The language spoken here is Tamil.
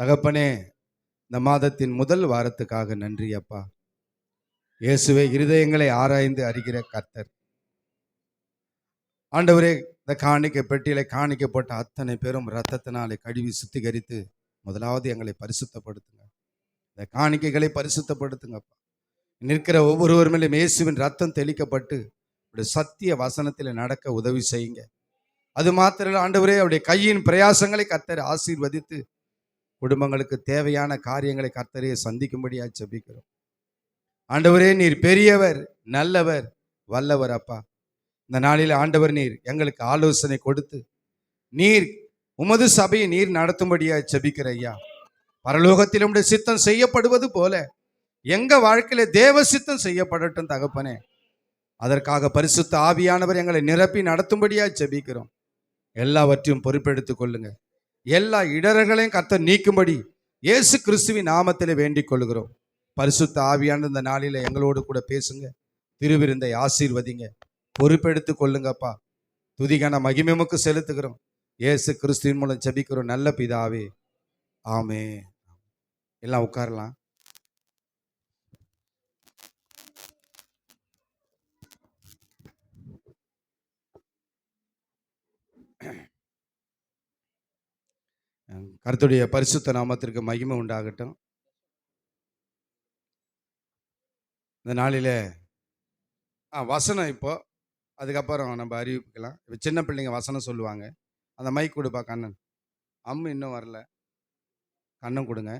தகப்பனே இந்த மாதத்தின் முதல் வாரத்துக்காக நன்றி அப்பா. இயேசுவே இருதயங்களை ஆராய்ந்து அறிகிற கர்த்தர். ஆண்டவரே இந்த காணிக்கை பெட்டியில காணிக்கப்பட்ட அத்தனை பேரும் ரத்தத்தினாலே கழுவி சுத்திகரித்து முதலாவது எங்களை பரிசுத்தப்படுத்துங்க. இந்த காணிக்கைகளை பரிசுத்தப்படுத்துங்கப்பா நிற்கிற ஒவ்வொருவர் மேலும் இயேசுவின் ரத்தம் தெளிக்கப்பட்டு அவருடைய சத்திய வசனத்தில் நடக்க உதவி செய்யுங்க. அது மாத்திரம் ஆண்டவரே அவருடைய கையின் பிரயாசங்களை கத்தர் ஆசீர்வதித்து குடும்பங்களுக்கு தேவையான காரியங்களை கர்த்தரையே சந்திக்கும்படியா செபிக்கிறோம் ஆண்டவரே நீர் பெரியவர் நல்லவர் வல்லவர் அப்பா. இந்த நாளில் ஆண்டவர் நீர் எங்களுக்கு ஆலோசனை கொடுத்து நீர் உமது சபையை நீர் நடத்தும்படியா செபிக்கிற ஐயா. பரலோகத்தில் உடைய சித்தம் செய்யப்படுவது போல எங்க வாழ்க்கையில தேவ சித்தம் செய்யப்படட்டும் தகப்பனே. அதற்காக பரிசுத்த ஆவியானவர் எங்களை நிரப்பி நடத்தும்படியா செபிக்கிறோம் எல்லாவற்றையும் பொறுப்பெடுத்துக் கொள்ளுங்கள் எல்லா இடர்களையும் கத்த நீக்கும்படி இயேசு கிறிஸ்துவின் நாமத்திலே வேண்டிக் கொள்கிறோம் பரிசுத்த ஆவியான இந்த நாளில் எங்களோடு கூட பேசுங்க. திருவிருந்தை ஆசீர்வதிங்க. பொறுப்பெடுத்து கொள்ளுங்கப்பா. துதிகான மகிமைமுக்கு செலுத்துகிறோம். இயேசு கிறிஸ்துவின் மூலம் செபிக்கிறோம் நல்ல பிதாவே. ஆமே எல்லாம் உட்காரலாம். கருத்துடைய பரிசுத்த நாமத்திற்கு மகிமை உண்டாகட்டும். இந்த நாளில் ஆ வசனம் இப்போ. அதுக்கப்புறம் நம்ம அறிவிக்கலாம் இப்போ சின்ன பிள்ளைங்க வசனம் சொல்லுவாங்க. அந்த மைக் கொடுப்பா கண்ணன். அம்மு இன்னும் வரல. கண்ணன் கொடுங்க.